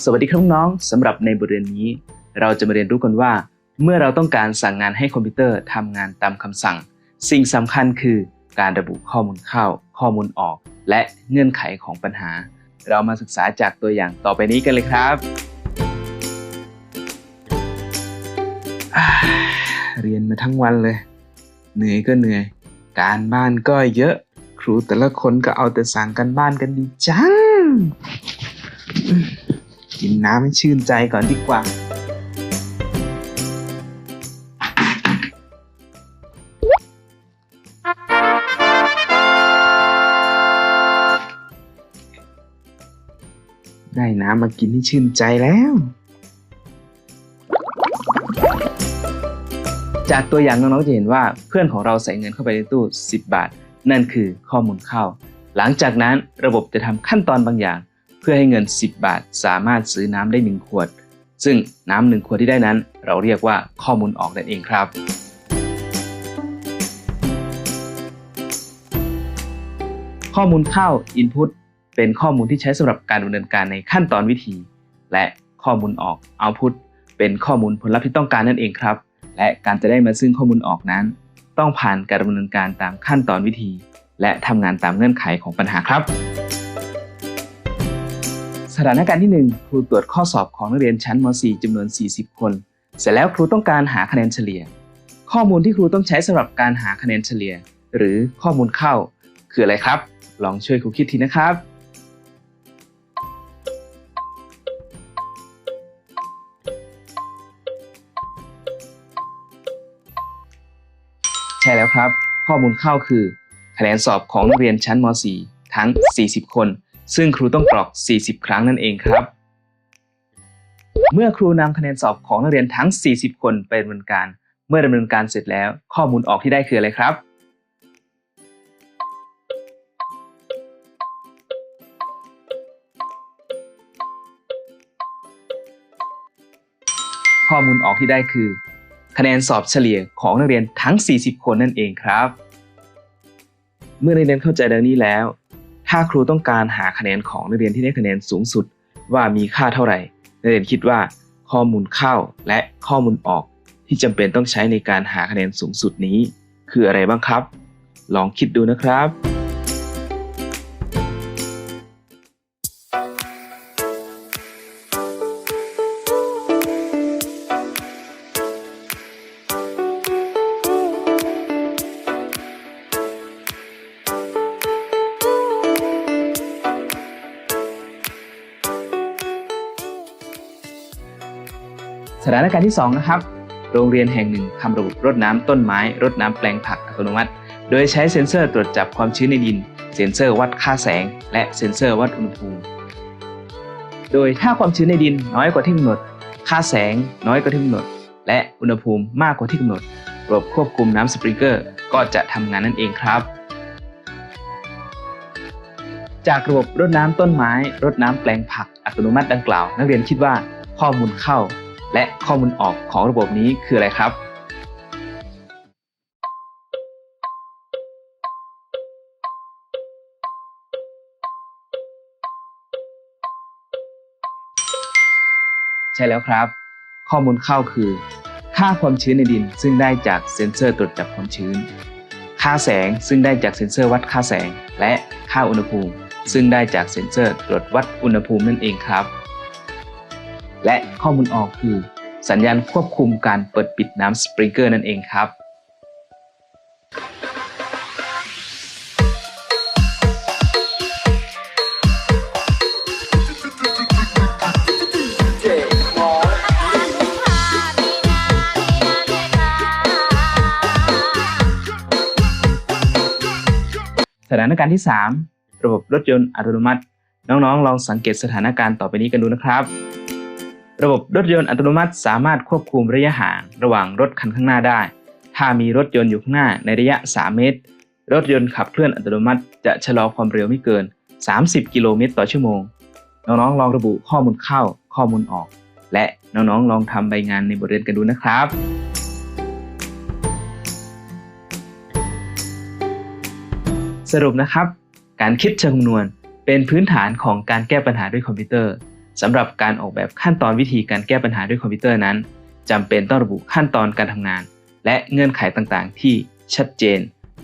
สวัสดีครับน้องๆสำหรับในบทเรียนนี้ เราจะมาเรียนรู้กันว่า เมื่อเราต้องการสั่งงานให้คอมพิวเตอร์ทำงานตามคำสั่ง สิ่งสำคัญคือการระบุข้อมูลเข้า ข้อมูลออก และเงื่อนไขของปัญหา เรามาศึกษาจากตัวอย่างต่อไปนี้กันเลยครับ เรียนมาทั้งวันเลย เหนื่อยก็เหนื่อย การบ้านก็เยอะ ครูแต่ละคนก็เอาแต่สั่งกันบ้านกันดีจัง กินน้ำให้ชื่นใจก่อนดีกว่า ได้น้ำมากินให้ชื่นใจแล้ว จากตัวอย่างน้องๆจะเห็นว่าเพื่อนของเราใส่เงินเข้าไปในตู้ 10 บาท นั่นคือข้อมูลเข้า หลังจากนั้นระบบจะทำขั้นตอนบางอย่าง เพื่อให้เงิน 10 บาท สามารถซื้อน้ำได้ 1 ขวด ซึ่งน้ำหนึ่งขวดที่ได้นั้น เราเรียกว่าข้อมูลออกนั่นเองครับ ข้อมูลเข้า Input เป็นข้อมูลที่ใช้สำหรับการดำเนินการในขั้นตอนวิธี และข้อมูลออก Output เป็นข้อมูลผลลัพธ์ที่ต้องการนั่นเองครับ และการจะได้มาซึ่งข้อมูลออกนั้น ต้องผ่านการดำเนินการตามขั้นตอนวิธี และทำงานตามเงื่อนไขของปัญหาครับ สถานการณ์ที่ 1 ครูตรวจข้อสอบของนักเรียนชั้นม .4 จำนวน 40 คน เสร็จแล้วครูต้องการหาคะแนนเฉลี่ย ข้อมูลที่ครูต้องใช้สำหรับการหาคะแนนเฉลี่ย หรือข้อมูลเข้า คืออะไรครับ ลองช่วยครูคิดทีนะครับ ใช่แล้วครับ ข้อมูลเข้าคือ คะแนนสอบของนักเรียนชั้นม .4 ทั้ง 40 คน ซึ่งครูต้องกรอก 40 ครั้งนั่นเองครับ เมื่อครูนำคะแนนสอบของนักเรียนทั้ง 40 คนไปดำเนินการ เมื่อดำเนินการเสร็จแล้ว ข้อมูลออกที่ได้คืออะไรครับ ข้อมูลออกที่ได้คือ คะแนนสอบเฉลี่ยของนักเรียนทั้ง 40 คนนั่นเองครับ เมื่อนักเรียนเข้าใจดังนี้แล้ว ถ้าครูต้องการหาคะแนนของนักเรียนที่ได้คะแนนสูงสุด ว่ามีค่าเท่าไหร่ นักเรียนคิดว่าข้อมูลเข้าและข้อมูลออกที่จำเป็นต้องใช้ในการหาคะแนนสูงสุดนี้ คืออะไรบ้างครับ ลองคิดดูนะครับ สถานการณ์ที่2นะครับโรงเรียนแห่งหนึ่งทำระบบรดน้ำต้นไม้รดน้ำแปลงผักอัตโนมัติ โดยใช้เซ็นเซอร์ตรวจจับความชื้นในดิน เซ็นเซอร์วัดค่าแสง และเซ็นเซอร์วัดอุณหภูมิ โดยถ้าความชื้นในดินน้อยกว่าที่กำหนด ค่าแสงน้อยกว่าที่กำหนด และอุณหภูมิมากกว่าที่กำหนด ระบบควบคุมน้ำสปริงเกอร์ก็จะทำงานนั่นเองครับ จากระบบรดน้ำต้นไม้รดน้ำแปลงผักอัตโนมัติดังกล่าว นักเรียนคิดว่าข้อมูลเข้า และข้อมูลออกของระบบนี้คืออะไรครับ ใช่แล้วครับ ข้อมูลเข้าคือ ค่าความชื้นในดินซึ่งได้จากเซ็นเซอร์ตรวจจับความชื้น ค่าแสงซึ่งได้จากเซ็นเซอร์วัดค่าแสง และค่าอุณหภูมิ ซึ่งได้จากเซ็นเซอร์ตรวจวัดอุณหภูมินั่นเองครับ และข้อมูลออกคือ สัญญาณควบคุมการเปิดปิดน้ำสปริงเกอร์นั่นเองครับสถานการณ์ที่ 3 ระบบรถยนต์อัตโนมัติ น้องๆ ลองสังเกตสถานการณ์ต่อไปนี้กันดูนะครับ ระบบรถยนต์อัตโนมัติสามารถควบคุมระยะห่างระหว่างรถคันข้างหน้าได้ ถ้ามีรถยนต์อยู่ข้างหน้าในระยะ 3 เมตร รถยนต์ขับเคลื่อนอัตโนมัติจะชะลอความเร็วไม่เกิน 30 กิโลเมตรต่อชั่วโมง น้องๆ ลองระบุข้อมูลเข้าข้อมูลออก และน้องๆ ลองทำใบงานในบทเรียนกันดูนะครับสรุปนะครับ การคิดเชิงคำนวณเป็นพื้นฐานของการแก้ปัญหาด้วยคอมพิวเตอร์ สำหรับการออกแบบขั้นตอนวิธีการแก้ปัญหาด้วยคอมพิวเตอร์นั้นจำเป็นต้องระบุขั้นตอนการทำงาน และเงื่อนไขต่างๆ ที่ชัดเจน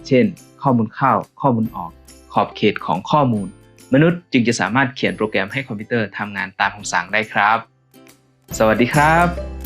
เช่น ข้อมูลเข้า ข้อมูลออก ขอบเขตของข้อมูล มนุษย์จึงจะสามารถเขียนโปรแกรมให้คอมพิวเตอร์ทำงานตามคำสั่งได้ครับ สวัสดีครับ